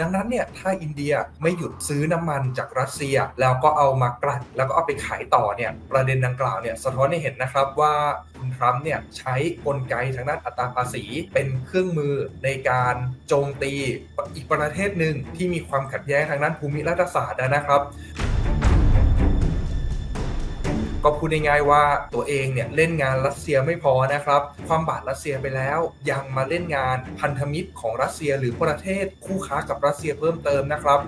ดังนั้นเนี่ยถ้าอินเดียไม่หยุดซื้อน้ำมันจากรัสเซีย แล้วก็เอามากลั่นแล้วก็เอาไปขายต่อเนี่ยประเด็นดังกล่าวเนี่ยสะท้อนให้เห็นนะครับว่าคุณทรัมป์เนี่ยใช้กลไกทางด้านอัตราภาษี เป็นเครื่องมือในการโจมตีอีกประเทศหนึ่งที่มีความขัดแย้งทางด้านภูมิรัฐศาสตร์นะครับ ก็พูดง่ายๆว่าตัวเองเนี่ยเล่นงานรัสเซียไม่พอนะครับ ความบาดรัสเซียไปแล้ว ยังมาเล่นงานพันธมิตรของรัสเซียหรือประเทศคู่ค้ากับรัสเซียเพิ่มเติมนะครับ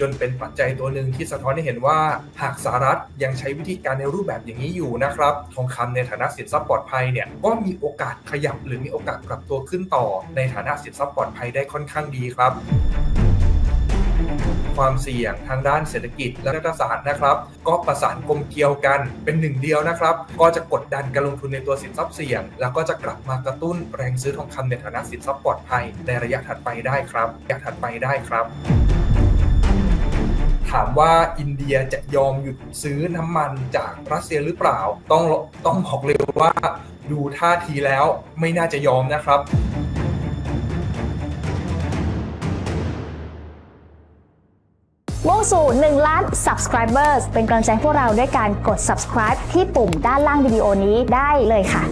จนเป็นปัจจัยตัวหนึ่งที่สะท้อนให้เห็นว่า หากสหรัฐยังใช้วิธีการในรูปแบบอย่างนี้อยู่นะครับ ทองคำในฐานะสินทรัพย์ปลอดภัยเนี่ยก็มีโอกาสขยับหรือมีโอกาสปรับตัวขึ้นต่อ ในฐานะสินทรัพย์ปลอดภัยได้ค่อนข้างดีครับ ความเสี่ยงทางด้านเศรษฐกิจและรัฐศาสตร์นะครับ ก็ประสานกลมเกลียวกันเป็นหนึ่งเดียวนะครับ ก็จะกดดันการลงทุนในตัวสินทรัพย์เสี่ยง แล้วก็จะกลับมากระตุ้นแรงซื้อทองคำในฐานะสินทรัพย์ปลอดภัย ในระยะถัดไปได้ครับระยะถัดไปได้ครับถามว่าอินเดียจะยอมหยุดซื้อน้ำมันจากรัสเซียหรือเปล่า ต้องต้องบอกเลยว่าดูท่าทีแล้วไม่น่าจะยอมนะครับ สู่ 1 ล้าน subscribers เป็นกำลังใจพวกเราด้วยการกด subscribe ที่ปุ่มด้านล่างวิดีโอนี้ได้เลยค่ะ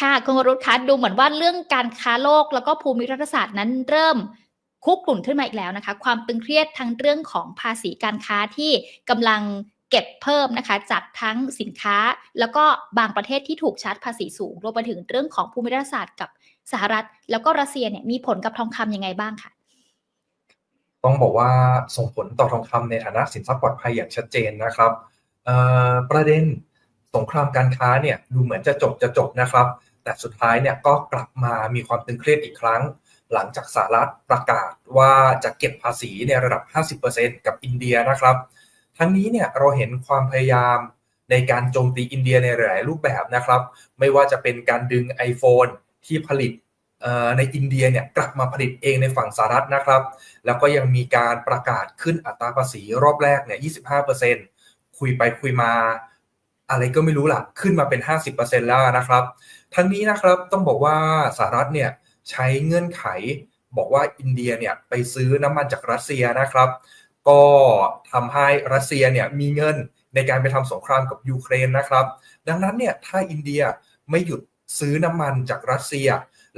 ค่ะคุณวรุษคะดูเหมือนว่าเรื่องการค้าโลกแล้วก็ภูมิรัฐศาสตร์นั้นเริ่มคุกกลุ่นขึ้นมาอีกแล้วนะคะ ความตึงเครียดทั้งเรื่องของภาษีการค้าที่กำลัง เก็บเพิ่มนะคะจากทั้งสินค้า แล้วก็บางประเทศที่ถูกชาร์จภาษีสูง รวมไปถึงเรื่องของภูมิรัฐศาสตร์กับสหรัฐ แล้วก็รัสเซียเนี่ยมีผลกับทองคำยังไงบ้างคะต้องบอกว่าส่งผลต่อทองคำในฐานะสินทรัพย์ปลอดภัยอย่างชัดเจนนะครับประเด็นสงครามการค้าเนี่ยดูเหมือนจะจบจะจบนะครับ แต่สุดท้ายเนี่ยก็กลับมามีความตึงเครียดอีกครั้ง หลังจากสหรัฐประกาศว่าจะเก็บภาษีในระดับ 50%กับอินเดียนะครับ ทั้งนี้เนี่ยเราเห็นความพยายามในการโจมตีอินเดียในหลายรูปแบบนะครับ ไม่ว่าจะเป็นการดึง iPhone ที่ผลิตในอินเดียเนี่ยกลับมาผลิตเองในฝั่งสหรัฐนะครับ แล้วก็ยังมีการประกาศขึ้นอัตราภาษีรอบแรกเนี่ย 25%คุยไปคุยมา อะไรก็ไม่รู้ล่ะ ขึ้นมาเป็น 50%แล้วนะครับ ทั้งนี้นะครับต้องบอกว่าสหรัฐเนี่ยใช้เงื่อนไขบอกว่าอินเดียเนี่ยไปซื้อน้ำมันจากรัสเซียนะครับ ก็ทำให้รัสเซียเนี่ยมีเงินในการไปทำสงครามกับยูเครนนะครับ ดังนั้นเนี่ยถ้าอินเดียไม่หยุดซื้อน้ำมันจากรัสเซีย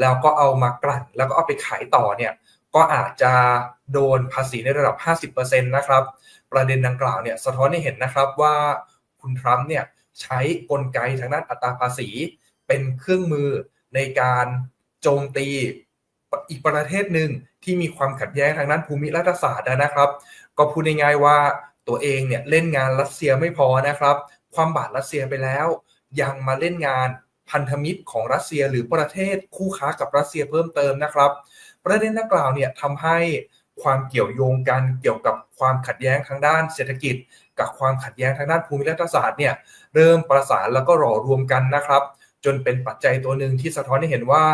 แล้วก็เอามากลั่น แล้วก็เอาไปขายต่อเนี่ยก็อาจจะโดนภาษีในระดับ 50%นะครับ ประเด็นดังกล่าวเนี่ยสะท้อนให้เห็นนะครับว่าคุณทรัมป์เนี่ยใช้กลไกทางด้านอัตราภาษี เป็นเครื่องมือในการโจมตีอีกประเทศหนึ่งที่มีความขัดแย้งทางด้านภูมิรัฐศาสตร์นะครับ ก็พูดง่ายๆว่าตัวเองเนี่ยเล่นงานรัสเซียไม่พอนะครับ ความบาดรัสเซียไปแล้ว ยังมาเล่นงานพันธมิตรของรัสเซียหรือประเทศคู่ค้ากับรัสเซียเพิ่มเติมนะครับ ประเด็นดังกล่าวเนี่ยทำให้ความเกี่ยวโยงกันเกี่ยวกับความขัดแย้งทางด้านเศรษฐกิจ กับความขัดแย้งทางด้านภูมิรัฐศาสตร์เนี่ยเริ่มประสานแล้วก็หล่อรวมกันนะครับ จนเป็นปัจจัยตัวหนึ่งที่สะท้อนให้เห็นว่า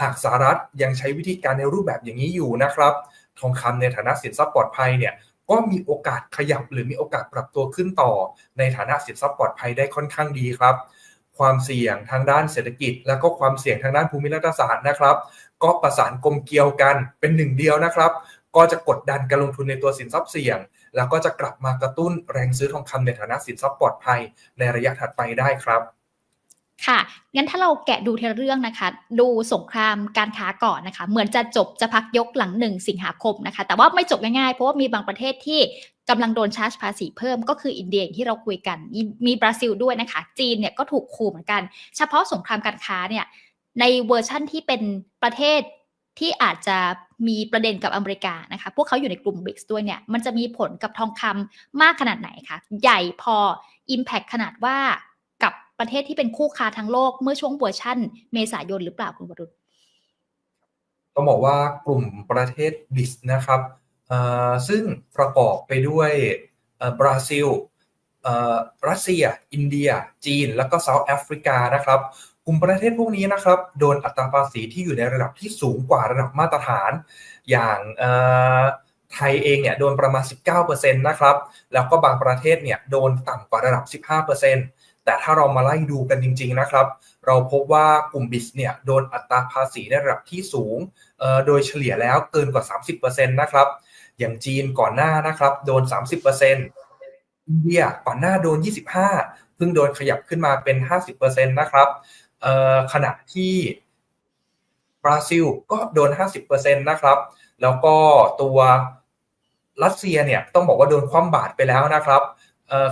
หากสหรัฐยังใช้วิธีการในรูปแบบอย่างนี้อยู่นะครับ ทองคำในฐานะสินทรัพย์ปลอดภัยเนี่ย ก็มีโอกาสขยับหรือมีโอกาสปรับตัวขึ้นต่อ ในฐานะสินทรัพย์ปลอดภัยได้ค่อนข้างดีครับ ความเสี่ยงทางด้านเศรษฐกิจ แล้วก็ความเสี่ยงทางด้านภูมิรัฐศาสตร์นะครับ ก็ประสานกลมเกลียวกันเป็นหนึ่งเดียวนะครับ ก็จะกดดันการลงทุนในตัวสินทรัพย์เสี่ยง แล้วก็จะกลับมากระตุ้นแรงซื้อทองคำในฐานะสินทรัพย์ปลอดภัย ในระยะถัดไปได้ครับ ค่ะ งั้นถ้าเราแกะดูทีละเรื่องนะคะ ดูสงครามการค้าก่อนนะคะ เหมือนจะจบจะพักยกหลังหนึ่งสิงหาคมนะคะ แต่ว่าไม่จบง่ายๆ เพราะว่ามีบางประเทศที่กำลังโดนชาร์จภาษีเพิ่มก็คืออินเดียที่เราคุยกัน มีบราซิลด้วยนะคะ จีนเนี่ยก็ถูกขู่เหมือนกัน เฉพาะสงครามการค้าเนี่ย ในเวอร์ชั่นที่เป็นประเทศที่อาจจะมีประเด็นกับอเมริกานะคะ พวกเขาอยู่ในกลุ่มบริกด้วยเนี่ย มันจะมีผลกับทองคำมากขนาดไหนคะ ใหญ่พอ Impact ขนาดว่า ประเทศที่เป็นคู่ค้าทั้งโลกเมื่อช่วงเวชั่น เมษายนหรือเปล่าคุณวรุณต้องบอกว่ากลุ่มประเทศบิสนะครับซึ่งประกอบไปด้วยบราซิลรัสเซีย อินเดีย จีน แล้วก็เซาท์แอฟริกานะครับ กลุ่มประเทศพวกนี้นะครับ โดนอัตราภาษีที่อยู่ในระดับที่สูงกว่าระดับมาตรฐาน อย่างไทยเองเนี่ยโดนประมาณ 19%นะครับ แล้วก็บางประเทศเนี่ยโดนต่ำกว่าระดับ 15%แต่ แต่ถ้าเรามาไล่ดูกันจริง ๆนะครับ เราพบว่ากลุ่มบิสเนี่ยโดนอัตราภาษีในระดับที่สูง โดยเฉลี่ยแล้วเกินกว่า 30%นะครับ อย่างจีนก่อนหน้านะครับโดน 30%อินเดียก่อนหน้าโดน 25 เพิ่งโดนขยับขึ้นมาเป็น 50%นะครับขณะที่บราซิลก็โดน 50%นะครับ แล้วก็ตัวรัสเซียเนี่ยต้องบอกว่าโดนคว่ำบาตรไปแล้วนะครับ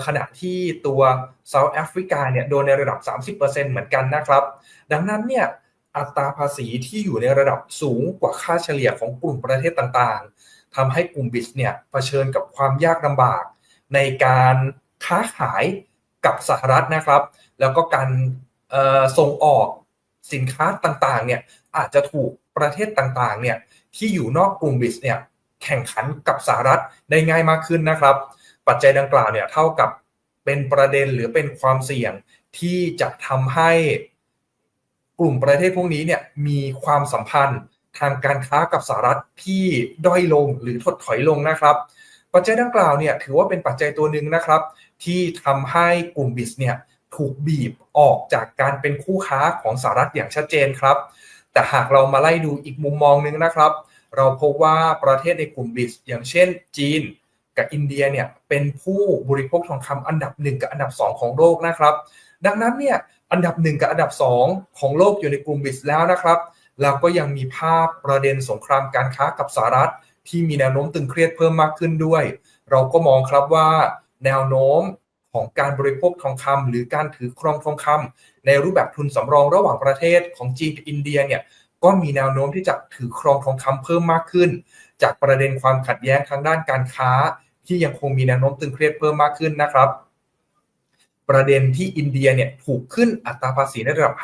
ขณะที่ตัวเซาท์แอฟริกาเนี่ยโดนในระดับ 30%เหมือนกันนะครับ ดังนั้นเนี่ยอัตราภาษีที่อยู่ในระดับสูงกว่าค่าเฉลี่ยของกลุ่มประเทศต่างๆ ทำให้กลุ่มบิสเนี่ยเผชิญกับความยากลำบาก ในการค้าขายกับสหรัฐนะครับ แล้วก็การส่งออกสินค้าต่างๆเนี่ยอาจจะถูกประเทศต่างๆเนี่ยที่อยู่นอกกลุ่มบิสเนี่ยแข่งขันกับสหรัฐได้ง่ายมากขึ้นนะครับ ปัจจัยดังกล่าวเนี่ยเท่ากับเป็นประเด็นหรือเป็นความเสี่ยงที่จะทำให้กลุ่มประเทศพวกนี้เนี่ยมีความสัมพันธ์ทางการค้ากับสหรัฐที่ด้อยลงหรือถดถอยลงนะครับ ปัจจัยดังกล่าวเนี่ยถือว่าเป็นปัจจัยตัวหนึ่งนะครับ ที่ทำให้กลุ่มบิสเนี่ยถูกบีบออกจากการเป็นคู่ค้าของสหรัฐอย่างชัดเจนครับ แต่หากเรามาไล่ดูอีกมุมมองหนึงนะครับ เราพบว่าประเทศในกลุ่มบิสอย่างเช่นจีน กับอินเดียเนี่ยเป็นผู้บริโภคทองคำอันดับหนึ่งกับอันดับสองของโลกนะครับ ดังนั้นเนี่ยอันดับหนึ่งกับอันดับสองของโลกอยู่ในกลุ่มบิสแล้วนะครับแล้วก็ยังมีภาพประเด็นสงครามการค้ากับสหรัฐ ที่มีแนวโน้มตึงเครียดเพิ่มมากขึ้นด้วย เราก็มองครับว่าแนวโน้มของการบริโภคทองคำหรือการถือครองทองคำในรูปแบบทุนสำรองระหว่างประเทศของจีนกับอินเดียเนี่ยก็มีแนวโน้มที่จะถือครองทองคำเพิ่มมากขึ้น จากประเด็นความขัดแย้งทางด้านการค้า ที่ยังคงมีแนวโน้มตึงเครียดเพิ่มมากขึ้นนะครับ ประเด็นที่อินเดียเนี่ยถูกขึ้นอัตราภาษีในระดับ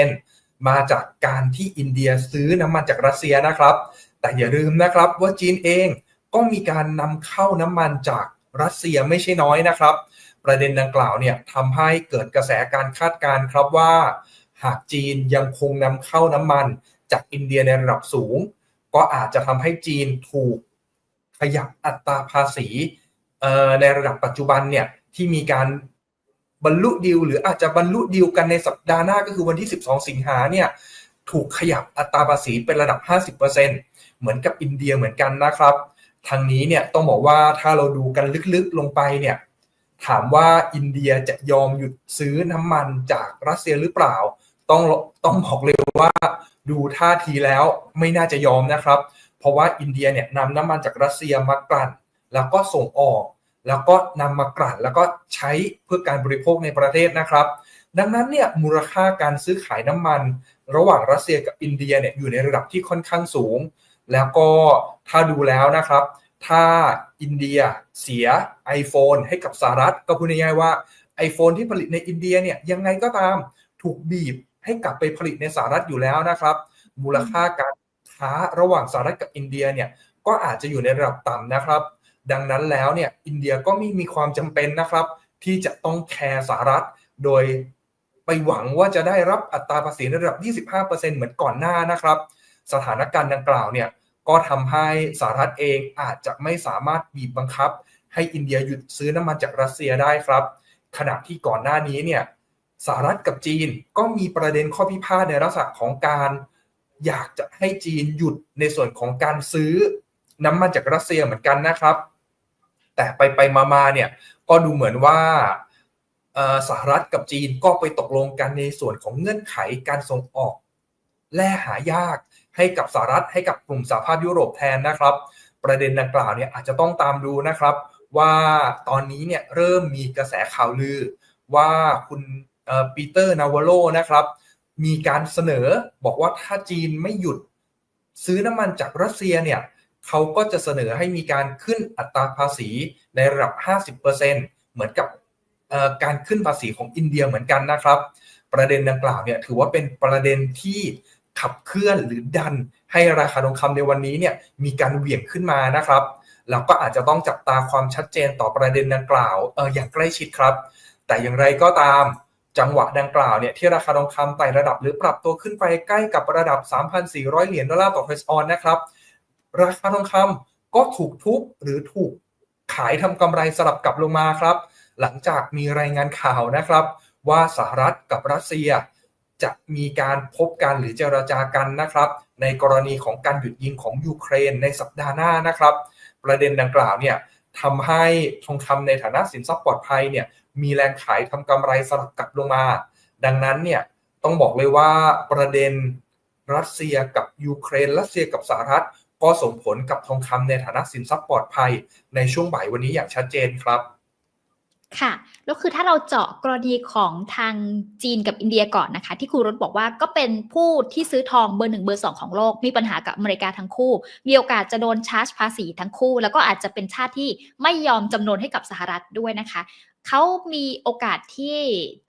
50%มาจากการที่อินเดียซื้อน้ำมันจากรัสเซียนะครับ แต่อย่าลืมนะครับว่าจีนเองก็มีการนำเข้าน้ำมันจากรัสเซียไม่ใช่น้อยนะครับ ประเด็นดังกล่าวเนี่ยทำให้เกิดกระแสการคาดการณ์ครับว่า หากจีนยังคงนำเข้าน้ำมันจากอินเดียในระดับสูง ก็อาจจะทำให้จีนถูก ขยับอัตราภาษีในระดับปัจจุบันเนี่ยที่มีการบรรลุดีลหรืออาจจะบรรลุดีลกันในสัปดาห์หน้าก็คือวันที่ 12 สิงหาเนี่ยถูกขยับอัตราภาษีเป็นระดับ 50%เหมือนกับอินเดียเหมือนกันนะครับ ทางนี้เนี่ยต้องบอกว่าถ้าเราดูกันลึกๆลงไปเนี่ยถามว่าอินเดียจะยอมหยุดซื้อน้ำมันจากรัสเซียหรือเปล่า ต้องต้องบอกเลยว่าดูท่าทีแล้วไม่น่าจะยอมนะครับ เพราะว่าอินเดียเนี่ยนำน้ำมันจากรัสเซียมากลั่น แล้วก็ส่งออก แล้วก็นำมากลั่น แล้วก็ใช้เพื่อการบริโภคในประเทศนะครับ ดังนั้นเนี่ยมูลค่าการซื้อขายน้ำมัน ระหว่างรัสเซียกับอินเดียเนี่ยอยู่ในระดับที่ค่อนข้างสูง แล้วก็ถ้าดูแล้วนะครับ ถ้าอินเดียเสีย iPhone ให้กับสหรัฐก็พูดง่ายๆว่า iPhone ที่ผลิตในอินเดียเนี่ยยังไงก็ตามถูกบีบให้กลับไปผลิตในสหรัฐอยู่แล้วนะครับ มูลค่าการ ค้าระหว่างสหรัฐกับอินเดียเนี่ยก็อาจจะอยู่ในระดับต่ำนะครับ ดังนั้นแล้วเนี่ยอินเดียก็ไม่มีความจำเป็นนะครับ ที่จะต้องแคร์สหรัฐโดยไปหวังว่าจะได้รับอัตราภาษีในระดับ 25%เหมือนก่อนหน้านะครับ สถานการณ์ดังกล่าวเนี่ยก็ทำให้สหรัฐเองอาจจะไม่สามารถบีบบังคับ ให้อินเดียหยุดซื้อน้ำมันจากรัสเซียได้ครับ ขณะที่ก่อนหน้านี้เนี่ยสหรัฐกับจีนก็มีประเด็นข้อพิพาทในลักษณะของการ อยากจะให้จีนหยุดในส่วนของการซื้อน้ำมันจากรัสเซียเหมือนกันนะครับ แต่ไปไปมาๆเนี่ยก็ดูเหมือนว่าสหรัฐกับจีนก็ไปตกลงกันในส่วนของเงื่อนไขการส่งออก แร่หายากให้กับสหรัฐให้กับกลุ่มสหภาพยุโรปแทนนะครับ ประเด็นดังกล่าวเนี่ยอาจจะต้องตามดูนะครับ ว่าตอนนี้เนี่ยเริ่มมีกระแสข่าวลือว่าคุณปีเตอร์นาวโลนะครับ มีการเสนอบอกว่าถ้าจีนไม่หยุดซื้อน้ำมันจากรัสเซียเนี่ยเขาก็จะเสนอให้มีการขึ้นอัตราภาษีในระดับ 50%เหมือนกับการขึ้นภาษีของอินเดียเหมือนกันนะครับ ประเด็นดังกล่าวเนี่ยถือว่าเป็นประเด็นที่ขับเคลื่อนหรือดันให้ราคาทองคำในวันนี้เนี่ยมีการเหวี่ยงขึ้นมานะครับแล้วก็อาจจะต้องจับตาความชัดเจนต่อประเด็นดังกล่าวอออย่างใกล้ชิดครับ แต่อย่างไรก็ตาม จังหวะดังกล่าวเนี่ยที่ราคาทองคำไต่ระดับหรือปรับตัวขึ้นไปใกล้กับระดับ 3,400 เหรียญดอลลาร์ต่อทรัสออนนะครับ ราคาทองคำก็ถูกทุบหรือถูกขายทำกำไรสลับกลับลงมาครับ หลังจากมีรายงานข่าวนะครับ ว่าสหรัฐกับรัสเซีย จะมีการพบกันหรือเจรจากันนะครับ ในกรณีของการหยุดยิงของยูเครนในสัปดาห์หน้านะครับ ประเด็นดังกล่าวเนี่ยทำให้ทองคำในฐานะสินทรัพย์ปลอดภัยเนี่ย มีแรงขายทำกำไรสลับกลับลงมา ดังนั้นเนี่ยต้องบอกเลยว่าประเด็นรัสเซียกับยูเครนรัสเซียกับสหรัฐ ก็ส่งผลกับทองคำในฐานะสินทรัพย์ปลอดภัย ในช่วงบ่ายวันนี้อย่างชัดเจนครับค่ะแล้วคือถ้าเราเจาะกรณีของทางจีนกับอินเดียก่อนนะคะ ที่ครูรถบอกว่าก็เป็นผู้ที่ซื้อทองเบอร์หนึ่งเบอร์สองของโลก มีปัญหากับอเมริกาทั้งคู่ มีโอกาสจะโดนชาร์จภาษีทั้งคู่ แล้วก็อาจจะเป็นชาติที่ไม่ยอมจำนวนให้กับสหรัฐด้วยนะคะ เขามีโอกาสที่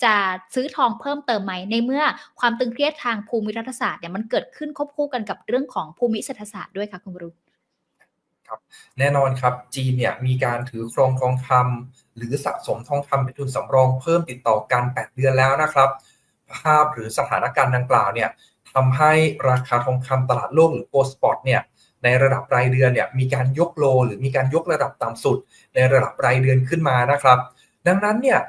จะซื้อทองเพิ่มเติมไหมในเมื่อความตึงเครียดทางภูมิรัฐศาสตร์เนี่ยมันเกิดขึ้นควบคู่กันกับเรื่องของภูมิเศรษฐศาสตร์ด้วยค่ะคุณวรุษแน่นอนครับจีนเนี่ยมีการถือครองทองคำหรือสะสมทองคำเป็นทุนสำรองเพิ่มติดต่อกัน 8 เดือนแล้วนะครับ ภาพหรือสถานการณ์ดังกล่าวเนี่ยทำให้ราคาทองคำตลาดโลกหรือโกลสปอตเนี่ยในระดับรายเดือนเนี่ยมีการยกโล หรือมีการยกระดับต่ำสุด ในระดับรายเดือนขึ้นมานะครับ ดังนั้นเนี่ย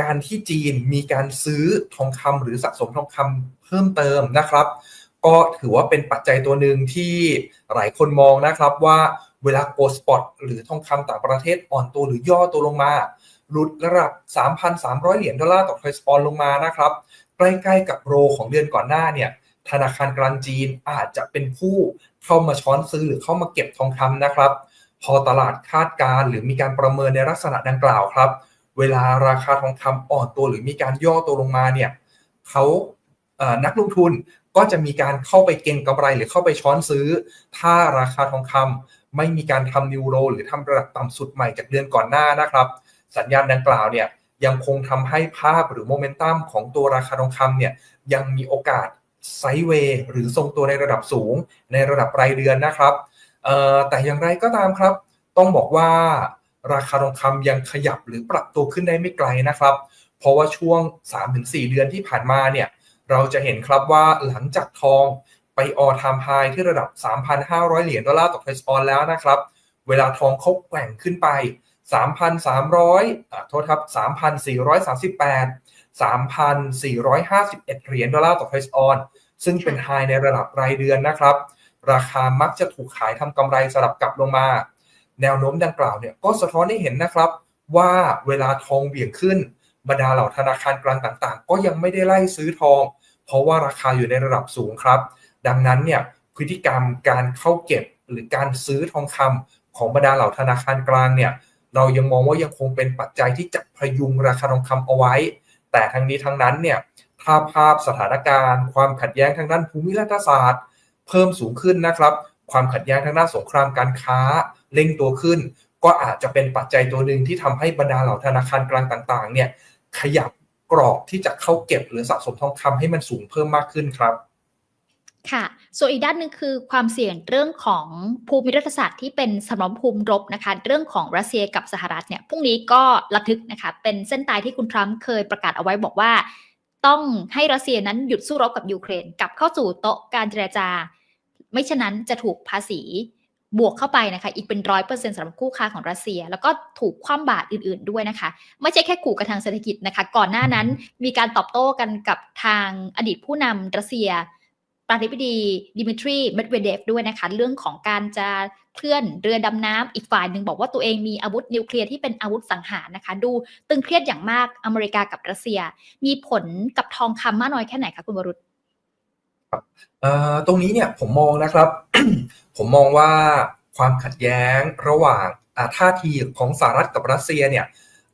การที่จีนมีการซื้อทองคำหรือสะสมทองคำเพิ่มเติมนะครับ ก็ถือว่าเป็นปัจจัยตัวหนึ่งที่หลายคนมองนะครับว่าเวลาโกลด์สปอตหรือทองคำต่างประเทศอ่อนตัวหรือย่อตัวลงมาหลุดระดับ 3,300 เหรียญดอลลาร์ต่อทรอยสปอนลงมานะครับใกล้ๆกับโรของเดือนก่อนหน้าเนี่ยธนาคารกลางจีนอาจจะเป็นผู้เข้ามาช้อนซื้อหรือเข้ามาเก็บทองคำนะครับ พอตลาดคาดการ์หรือมีการประเมินในลักษณะดังกล่าวครับ เวลาราคาทองคำอ่อนตัวหรือมีการย่อตัวลงมาเนี่ยเขาเอ่อนักลงทุนก็จะมีการเข้าไปเก็งกำไรหรือเข้าไปช้อนซื้อ ถ้าราคาทองคำไม่มีการทำนิวโรหรือทำระดับต่ำสุดใหม่จากเดือนก่อนหน้านะครับ สัญญาณดังกล่าวเนี่ยยังคงทำให้ภาพหรือโมเมนตัมของตัวราคาทองคำเนี่ยยังมีโอกาสไซด์เวย์หรือทรงตัวในระดับสูงในระดับรายเดือนนะครับ แต่อย่างไรก็ตามครับ ต้องบอกว่าราคาทองคำยังขยับหรือปรับตัวขึ้นได้ไม่ไกลนะครับ เพราะว่าช่วง 3-4 เดือนที่ผ่านมาเนี่ยเราจะเห็นครับว่าหลังจากทองไปออทามไฮที่ระดับ 3,500 เหรียญดอลลาร์ต่อทรอยสปอนแล้วนะครับ เวลาทองเขาแกว่งขึ้นไป 3,300อ่าโทษครับ 3,438 3,451 เหรียญดอลลาร์ต่อทรอยสปอนซึ่งเป็นไฮในระดับรายเดือนนะครับ ราคามักจะถูกขายทำกำไรสลับกลับลงมา แนวโน้มดังกล่าวเนี่ยก็สะท้อนให้เห็นนะครับ ว่าเวลาทองเบี่ยงขึ้น บรรดาเหล่าธนาคารกลางต่างๆ ก็ยังไม่ได้ไล่ซื้อทอง เพราะว่าราคาอยู่ในระดับสูงครับ ดังนั้นเนี่ยพฤติกรรมการเข้าเก็บหรือการซื้อทองคำของบรรดาเหล่าธนาคารกลางเนี่ยเรายังมองว่ายังคงเป็นปัจจัยที่จะพยุงราคาทองคำเอาไว้ แต่ทั้งนี้ทั้งนั้นเนี่ยถ้าภาพสถานการณ์ ความขัดแย้งทางด้านภูมิรัฐศาสตร์ เพิ่มสูงขึ้นนะครับ ความขัดแย้งทางด้านสงครามการค้าเร่งตัวขึ้น ก็อาจจะเป็นปัจจัยตัวหนึ่งที่ทำให้บรรดาเหล่าธนาคารกลางต่างๆ เนี่ยขยับกรอบที่จะเข้าเก็บหรือสะสมทองคำให้มันสูงเพิ่มมากขึ้นครับค่ะ ส่วนอีกด้านหนึ่งคือความเสี่ยงเรื่องของภูมิรัฐศาสตร์ที่เป็นสมรภูมิรบนะคะ เรื่องของรัสเซียกับสหรัฐเนี่ยพรุ่งนี้ก็ระทึกนะคะ เป็นเส้นตายที่คุณทรัมป์เคยประกาศเอาไว้บอกว่า ต้องให้รัสเซียนั้นหยุดสู้รบกับยูเครนกลับเข้าสู่โต๊ะการเจรจา ไม่ฉะนั้นจะถูกภาษีบวกเข้าไปนะคะอีกเป็นร้อยเปอร์เซ็นต์สำหรับคู่ค้าของรัสเซีย แล้วก็ถูกคว่ำบาตรอื่นๆด้วยนะคะ ไม่ใช่แค่ขู่กับทางเศรษฐกิจนะคะ ก่อนหน้านั้นมีการตอบโต้กันกับทางอดีตผู้นำรัสเซียประธานาธิบดีดิมิทรีเมดเวเดฟด้วยนะคะ เรื่องของการจะเคลื่อนเรือดำน้ำอีกฝ่ายหนึ่งบอกว่าตัวเองมีอาวุธนิวเคลียร์ที่เป็นอาวุธสังหารนะคะ ดูตึงเครียดอย่างมากอเมริกากับรัสเซีย มีผลกับทองคำมากน้อยแค่ไหนคะคุณวรุษ เอ่อตรงนี้เนี่ยผมมองนะครับ ผมมองว่าความขัดแย้งระหว่างท่าทีของสหรัฐกับรัสเซียเนี่ย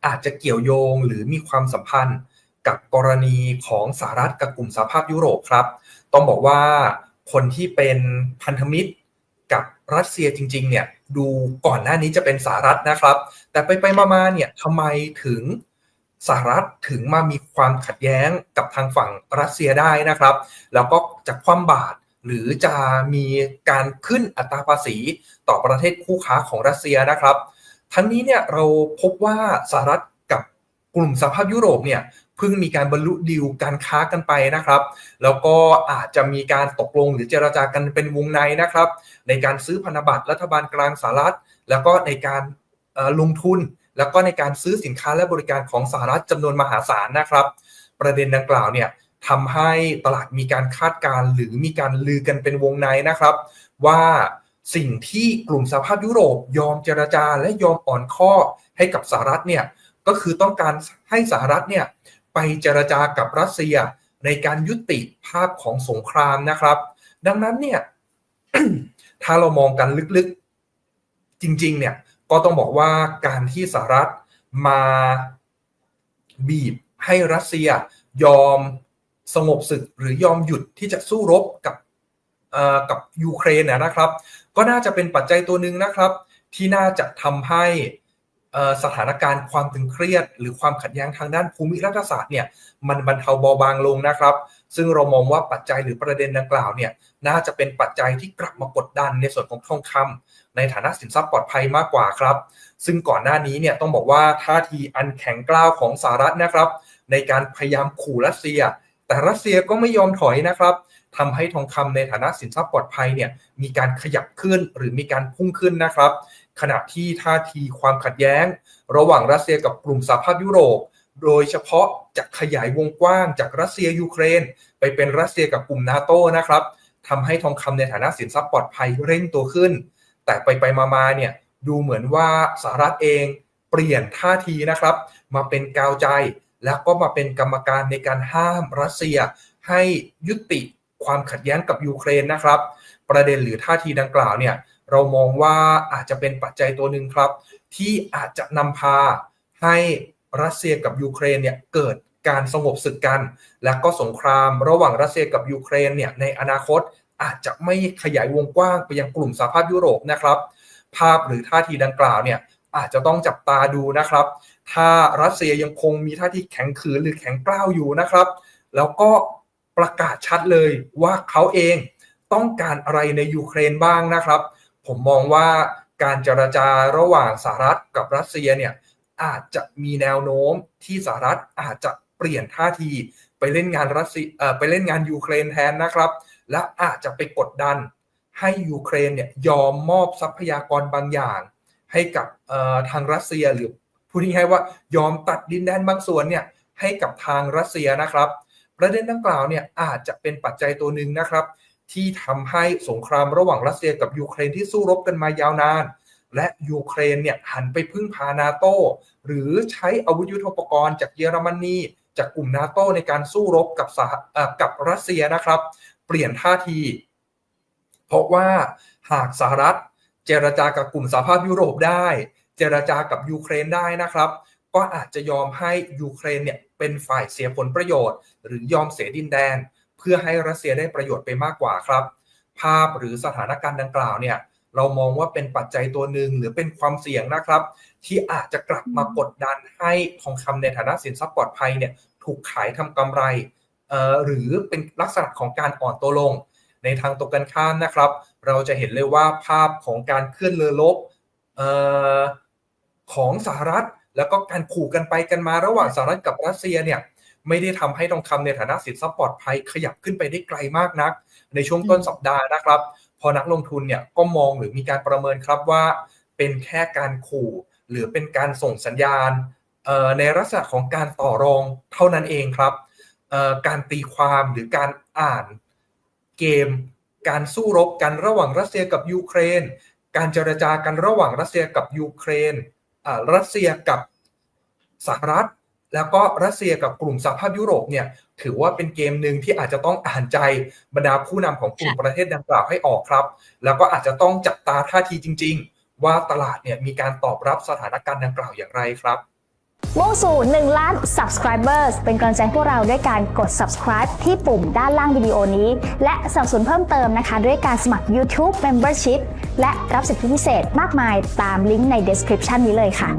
อาจจะเกี่ยวโยงหรือมีความสัมพันธ์กับกรณีของสหรัฐกับกลุ่มสหภาพยุโรปครับ ต้องบอกว่าคนที่เป็นพันธมิตรกับรัสเซียจริงๆเนี่ยดูก่อนหน้านี้จะเป็นสหรัฐนะครับ แต่ไปไปๆมาๆเนี่ยทำไมถึง สหรัฐถึงมามีความขัดแย้งกับทางฝั่งรัสเซียได้นะครับ แล้วก็จะคว่ำบาตรหรือจะมีการขึ้นอัตราภาษีต่อประเทศคู่ค้าของรัสเซียนะครับ ทั้งนี้เนี่ยเราพบว่าสหรัฐกับกลุ่มสหภาพยุโรปเนี่ยเพิ่งมีการบรรลุดีลการค้ากันไปนะครับ แล้วก็อาจจะมีการตกลงหรือเจรจากันเป็นวงในนะครับ ในการซื้อพันธบัตรรัฐบาลกลางสหรัฐ แล้วก็ในการลงทุน แล้วก็ในการซื้อสินค้าและบริการของสหรัฐจำนวนมหาศาลนะครับ ประเด็นดังกล่าวเนี่ยทำให้ตลาดมีการคาดการ์หรือมีการลือกันเป็นวงในนะครับ ว่าสิ่งที่กลุ่มสหภาพยุโรปยอมเจรจาและยอมอ่อนข้อให้กับสหรัฐเนี่ยก็คือต้องการให้สหรัฐเนี่ยไปเจรจากับรัสเซียในการยุติภาพของสงครามนะครับ ดังนั้นเนี่ยถ้าเรามองกันลึกๆ จริง ๆ เนี่ย ก็ต้องบอกว่าการที่สหรัฐมาบีบให้รัสเซียยอมสงบศึกหรือยอมหยุดที่จะสู้รบกับกับยูเครนนะครับ ก็น่าจะเป็นปัจจัยตัวหนึ่งนะครับ ที่น่าจะทำให้ สถานการณ์ความตึงเครียด หรือความขัดแย้งทางด้านภูมิรัฐศาสตร์เนี่ยมันบรรเทาเบาบางลงนะครับ ซึ่งเรามองว่าปัจจัยหรือประเด็นดังกล่าวเนี่ยน่าจะเป็นปัจจัยที่กลับมากดดันในส่วนของทองคำในฐานะสินทรัพย์ปลอดภัยมากกว่าครับ ซึ่งก่อนหน้านี้เนี่ยต้องบอกว่าท่าทีอันแข็งกร้าวของสหรัฐนะครับ ในการพยายามขู่รัสเซีย แต่รัสเซียก็ไม่ยอมถอยนะครับทำให้ทองคำในฐานะสินทรัพย์ปลอดภัยเนี่ยมีการขยับขึ้นหรือมีการพุ่งขึ้นนะครับ ขณะที่ท่าทีความขัดแย้ง ระหว่างรัสเซียกับกลุ่มสหภาพยุโรป โดยเฉพาะจะขยายวงกว้างจากรัสเซียยูเครน ไปเป็นรัสเซียกับกลุ่มนาโตนะครับทำให้ทองคำในฐานะสินทรัพย์ปลอดภัยเร่งตัวขึ้น แต่ไปไปมาเนี่ยดูเหมือนว่าสหรัฐเองเปลี่ยนท่าทีนะครับ มาเป็นกาวใจ แล้วก็มาเป็นกรรมการในการห้ามรัสเซีย ให้ยุติความขัดแย้งกับยูเครนนะครับ ประเด็นหรือท่าทีดังกล่าวเนี่ย เรามองว่าอาจจะเป็นปัจจัยตัวหนึ่งครับ ที่อาจจะนำพาให้รัสเซียกับยูเครนเนี่ยเกิดการสงบศึกกัน และก็สงครามระหว่างรัสเซียกับยูเครนเนี่ยในอนาคตอาจจะไม่ขยายวงกว้างไปยังกลุ่มสหภาพยุโรปนะครับ ภาพหรือท่าทีดังกล่าวเนี่ยอาจจะต้องจับตาดูนะครับ ถ้ารัสเซียยังคงมีท่าทีแข็งขืนหรือแข็งกร้าวอยู่นะครับ แล้วก็ประกาศชัดเลยว่าเขาเองต้องการอะไรในยูเครนบ้างนะครับ ผมมองว่าการเจรจาระหว่างสหรัฐกับรัสเซียเนี่ยอาจจะมีแนวโน้มที่สหรัฐอาจจะเปลี่ยนท่าทีไปเล่นงานรัสเซียไปเล่นงานยูเครนแทนนะครับ และอาจจะไปกดดันให้ยูเครนเนี่ยยอมมอบทรัพยากรบางอย่าง ให้กับทางรัสเซียหรือพูดง่ายๆว่ายอมตัดดินแดนบางส่วนเนี่ยให้กับทางรัสเซียนะครับ ประเด็นดังกล่าวเนี่ยอาจจะเป็นปัจจัยตัวหนึ่งนะครับ ที่ทำให้สงครามระหว่างรัสเซียกับยูเครนที่สู้รบกันมายาวนาน และยูเครนเนี่ยหันไปพึ่งพานาโตหรือใช้อาวุธยุทโธปกรณ์จากเยอรมนีจากกลุ่มนาโตในการสู้รบกับสหกับรัสเซียนะครับ เปลี่ยนท่าที เพราะว่าหากสหรัฐ เจรจากับกลุ่มสหภาพยุโรปได้ เจรจากับยูเครนได้นะครับ ก็อาจจะยอมให้ยูเครนเนี่ยเป็นฝ่ายเสียผลประโยชน์ หรือยอมเสียดินแดน เพื่อให้รัสเซียได้ประโยชน์ไปมากกว่าครับ ภาพหรือสถานการณ์ดังกล่าวเนี่ยเรามองว่าเป็นปัจจัยตัวหนึ่งหรือเป็นความเสี่ยงนะครับ ที่อาจจะกลับมากดดันให้ทองคำในฐานะสินทรัพย์ปลอดภัยเนี่ยถูกขายทำกำไรหรือเป็นลักษณะของการอ่อนตัวลง ในทางตรงกันข้ามนะครับ เราจะเห็นเลยว่าภาพของการเคลื่อนเรือลบออของสหรัฐ แล้วก็การขู่กันไปกันมาระหว่างสหรัฐกับรัสเซียเนี่ย ไม่ได้ทำให้ทองคำในฐานะสินทรัพย์ปลอดภัยขยับขึ้นไปได้ไกลมากนัก ในช่วงต้นสัปดาห์นะครับ พอนักลงทุนเนี่ยก็มองหรือมีการประเมินครับว่า เป็นแค่การขู่หรือเป็นการส่งสัญญาณในลักษณะของการต่อรองเท่านั้นเองครับ การตีความหรือการอ่านเกม การสู้รบกันระหว่างรัสเซียกับยูเครน การเจรจากันระหว่างรัสเซียกับยูเครนรัสเซียกับสหรัฐ แล้วก็รัสเซียกับกลุ่มสหภาพยุโรปเนี่ยถือว่าเป็นเกมหนึ่งที่อาจจะต้องอ่านใจบรรดาผู้นำของกลุ่มประเทศดังกล่าวให้ออกครับ แล้วก็อาจจะต้องจับตาท่าทีจริง ๆ ว่าตลาดเนี่ยมีการตอบรับสถานการณ์ดังกล่าวอย่างไรครับมุ่งสู่1ล้าน subscribers เป็นกำลังใจพวกเราด้วยการกด subscribe ที่ปุ่มด้านล่างวิดีโอนี้ และสนับสนุนเพิ่มเติมนะคะ ด้วยการสมัคร YouTube Membership และรับสิทธิพิเศษมากมายตามลิงก์ใน description นี้เลยค่ะ